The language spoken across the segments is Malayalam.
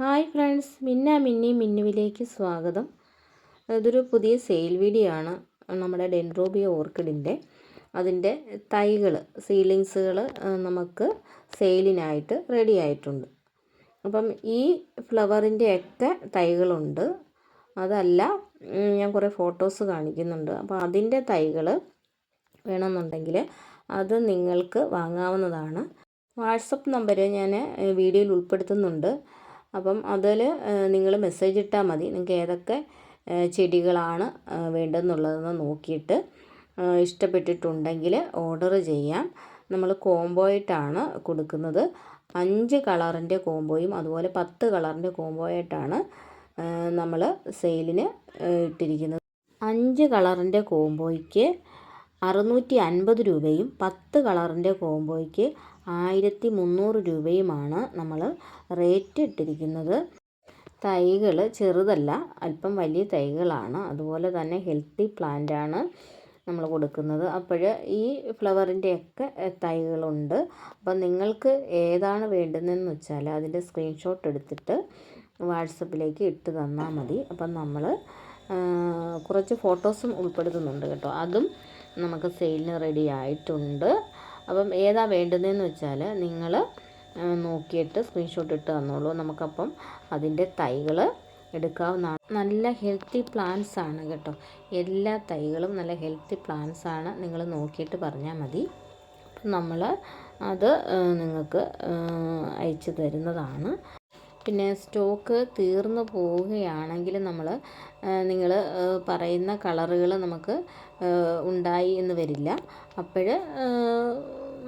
ഹായ് ഫ്രണ്ട്സ് മിന്ന മിന്നി മിന്നുവിലേക്ക് സ്വാഗതം. ഇതൊരു പുതിയ സെയിൽ വീഡിയോ ആണ്. നമ്മുടെ ഡെൻഡ്രോബിയ ഓർക്കിഡിന്റെ അതിന്റെ തൈകൾ സീലിങ്സുകൾ നമുക്ക് സെയിലിനായിട്ട് റെഡി ആയിട്ടുണ്ട്. അപ്പം ഈ ഫ്ലവറിന്റെയൊക്കെ തൈകളുണ്ട്. അതല്ല ഞാൻ കുറേ ഫോട്ടോസ് കാണിക്കുന്നുണ്ട്. അപ്പോൾ അതിന്റെ തൈകൾ വേണമെന്നുണ്ടെങ്കിൽ അത് നിങ്ങൾക്ക് വാങ്ങാവുന്നതാണ്. വാട്സപ്പ് നമ്പർ ഞാൻ വീഡിയോയിൽ ഉൾപ്പെടുത്തുന്നുണ്ട്. അപ്പം അതിൽ നിങ്ങൾ മെസ്സേജ് ഇട്ടാൽ മതി. നിങ്ങൾക്ക് ഏതൊക്കെ ചെടികളാണ് വേണ്ടതെന്നുള്ളതെന്ന് നോക്കിയിട്ട് ഇഷ്ടപ്പെട്ടിട്ടുണ്ടെങ്കിൽ ഓർഡർ ചെയ്യാം. നമ്മൾ കോംബോ ആയിട്ടാണ് കൊടുക്കുന്നത്. അഞ്ച് കളറിന്റെ കോംബോയും അതുപോലെ പത്ത് കളറിന്റെ കോംബോ ആയിട്ടാണ് നമ്മൾ സെയിലിന് ഇട്ടിരിക്കുന്നത്. അഞ്ച് കളറിന്റെ കോംബോയ്ക്ക് അറുന്നൂറ്റി അൻപത് രൂപയും പത്ത് കളറിന്റെ കോംബോയ്ക്ക് ആയിരത്തി മുന്നൂറ് രൂപയുമാണ് നമ്മൾ റേറ്റ് ഇട്ടിരിക്കുന്നത്. തൈകൾ ചെറുതല്ല അല്പം വലിയ തൈകളാണ്. അതുപോലെ തന്നെ ഹെൽത്തി പ്ലാന്റ് ആണ് നമ്മൾ കൊടുക്കുന്നത്. അപ്പോൾ ഈ ഫ്ലവറിന്റെയൊക്കെ തൈകളുണ്ട്. അപ്പം നിങ്ങൾക്ക് ഏതാണ് വേണ്ടതെന്ന് വെച്ചാൽ അതിന്റെ സ്ക്രീൻഷോട്ട് എടുത്തിട്ട് വാട്സപ്പിലേക്ക് ഇട്ട് തന്നാൽ മതി. അപ്പം നമ്മൾ കുറച്ച് ഫോട്ടോസും ഉൾപ്പെടുത്തുന്നുണ്ട് കേട്ടോ. അതും നമുക്ക് സെയിലിന് റെഡി ആയിട്ടുണ്ട്. അപ്പം ഏതാ വേണ്ടതെന്ന് വെച്ചാൽ നിങ്ങൾ നോക്കിയിട്ട് സ്ക്രീൻഷോട്ട് ഇട്ട് തന്നോളൂ. നമുക്കപ്പം അതിന്റെ തൈകൾ എടുക്കാവുന്നതാണ്. നല്ല ഹെൽത്തി പ്ലാന്റ്സ് ആണ് കേട്ടോ. എല്ലാ തൈകളും നല്ല ഹെൽത്തി പ്ലാന്റ്സ് ആണ്. നിങ്ങൾ നോക്കിയിട്ട് പറഞ്ഞാൽ മതി. നമ്മൾ അത് നിങ്ങൾക്ക് അയച്ചു തരുന്നതാണ്. പിന്നെ സ്റ്റോക്ക് തീർന്നു പോവുകയാണെങ്കിൽ നമ്മൾ നിങ്ങൾ പറയുന്ന കളറുകൾ നമുക്ക് ഉണ്ടായി എന്ന് വരില്ല. അപ്പോൾ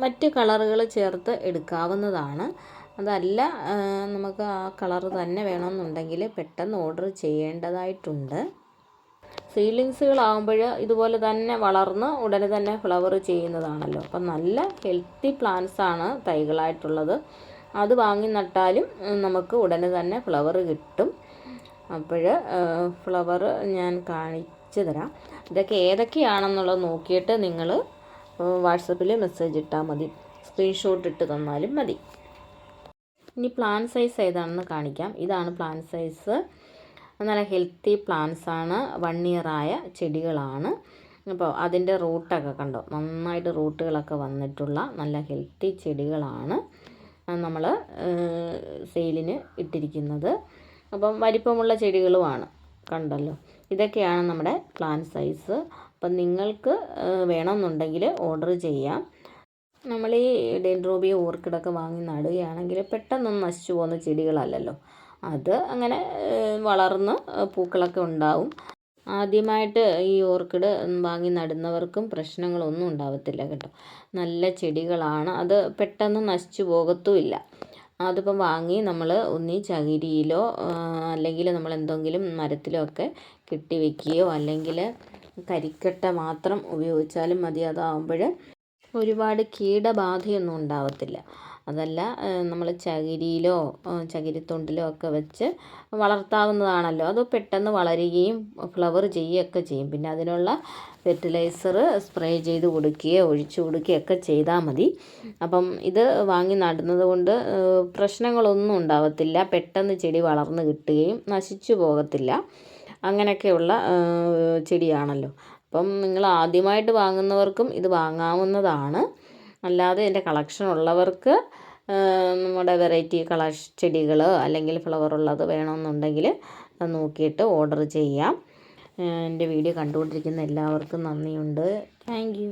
മറ്റ് കളറുകൾ ചേർത്ത് എടുക്കാവുന്നതാണ്. അതല്ല നമുക്ക് ആ കളർ തന്നെ വേണമെന്നുണ്ടെങ്കിൽ പെട്ടെന്ന് ഓർഡർ ചെയ്യേണ്ടതായിട്ടുണ്ട്. സീലിങ്സുകളാകുമ്പോൾ ഇതുപോലെ തന്നെ വളർന്ന് ഉടനെ തന്നെ ഫ്ലവർ ചെയ്യുന്നതാണല്ലോ. അപ്പം നല്ല ഹെൽത്തി പ്ലാന്റ്സാണ് തൈകളായിട്ടുള്ളത്. അത് വാങ്ങി നട്ടാലും നമുക്ക് ഉടനെ തന്നെ ഫ്ലവർ കിട്ടും. അപ്പോൾ ഫ്ലവർ ഞാൻ കാണിച്ചു തരാം. ഇതൊക്കെ ഏതൊക്കെയാണെന്നുള്ളത് നോക്കിയിട്ട് നിങ്ങൾ വാട്സപ്പിൽ മെസ്സേജ് ഇട്ടാൽ മതി. സ്ക്രീൻഷോട്ട് ഇട്ട് തന്നാലും മതി. ഇനി പ്ലാൻ സൈസ് ഏതാണെന്ന് കാണിക്കാം. ഇതാണ് പ്ലാൻ സൈസ് നല്ല ഹെൽത്തി പ്ലാന്റ്സ് ആണ്. വൺ ഇയർ ആയ ചെടികളാണ്. അപ്പോൾ അതിന്റെ റൂട്ടൊക്കെ കണ്ടോ? നന്നായിട്ട് റൂട്ടുകളൊക്കെ വന്നിട്ടുള്ള നല്ല ഹെൽത്തി ചെടികളാണ്. നമ്മൾ സെയിലിന് ഇട്ടിരിക്കുന്നത്. അപ്പം വലിപ്പമുള്ള ചെടികളുമാണ് കണ്ടല്ലോ. ഇതൊക്കെയാണ് നമ്മുടെ പ്ലാൻ സൈസ്. അപ്പം നിങ്ങൾക്ക് വേണമെന്നുണ്ടെങ്കിൽ ഓർഡർ ചെയ്യാം. നമ്മൾ ഈ ഡെൻഡ്രോബിയ ഓർക്കിഡൊക്കെ വാങ്ങി നടുകയാണെങ്കിൽ പെട്ടെന്നൊന്നും നശിച്ചു പോകുന്ന ചെടികളല്ലല്ലോ. അത് അങ്ങനെ വളർന്ന് പൂക്കളൊക്കെ ഉണ്ടാവും. ആദ്യമായിട്ട് ഈ ഓർക്കിഡ് വാങ്ങി നടുന്നവർക്കും പ്രശ്നങ്ങളൊന്നും ഉണ്ടാവത്തില്ല കേട്ടോ. നല്ല ചെടികളാണ്. അത് പെട്ടെന്ന് നശിച്ചു പോകത്തുമില്ല. അതിപ്പം വാങ്ങി നമ്മൾ ഒന്നി ചകിരിയിലോ അല്ലെങ്കിൽ നമ്മൾ എന്തെങ്കിലും മരത്തിലോ ഒക്കെ കെട്ടി വെക്കുകയോ അല്ലെങ്കിൽ കരിക്കട്ട മാത്രം ഉപയോഗിച്ചാലും മതി. അതാവുമ്പോൾ ഒരുപാട് കീടബാധയൊന്നും ഉണ്ടാവത്തില്ല. അതല്ല നമ്മൾ ചകിരിയിലോ ചകിരിത്തൊണ്ടിലോ ഒക്കെ വെച്ച് വളർത്താവുന്നതാണല്ലോ. അത് പെട്ടെന്ന് വളരുകയും ഫ്ലവർ ചെയ്യുകയൊക്കെ ചെയ്യും. പിന്നെ അതിനുള്ള ഫെർട്ടിലൈസർ സ്പ്രേ ചെയ്ത് കൊടുക്കുകയോ ഒഴിച്ചു കൊടുക്കുകയൊക്കെ ചെയ്താൽ മതി. അപ്പം ഇത് വാങ്ങി നടുന്നത് കൊണ്ട് പ്രശ്നങ്ങളൊന്നും ഉണ്ടാവത്തില്ല. പെട്ടെന്ന് ചെടി വളർന്ന് കിട്ടുകയും നശിച്ചു പോകത്തില്ല. അങ്ങനെയൊക്കെയുള്ള ചെടിയാണല്ലോ. അപ്പം നിങ്ങൾ ആദ്യമായിട്ട് വാങ്ങുന്നവർക്കും ഇത് വാങ്ങാവുന്നതാണ്. അല്ലാതെ എന്റെ കളക്ഷൻ ഉള്ളവർക്ക് നമ്മുടെ വെറൈറ്റി കളർ ചെടികൾ അല്ലെങ്കിൽ ഫ്ലവർ ഉള്ളത് വേണമെന്നുണ്ടെങ്കിൽ നോക്കിയിട്ട് ഓർഡർ ചെയ്യാം. എന്റെ വീഡിയോ കണ്ടുകൊണ്ടിരിക്കുന്ന എല്ലാവർക്കും നന്ദിയുണ്ട്. താങ്ക്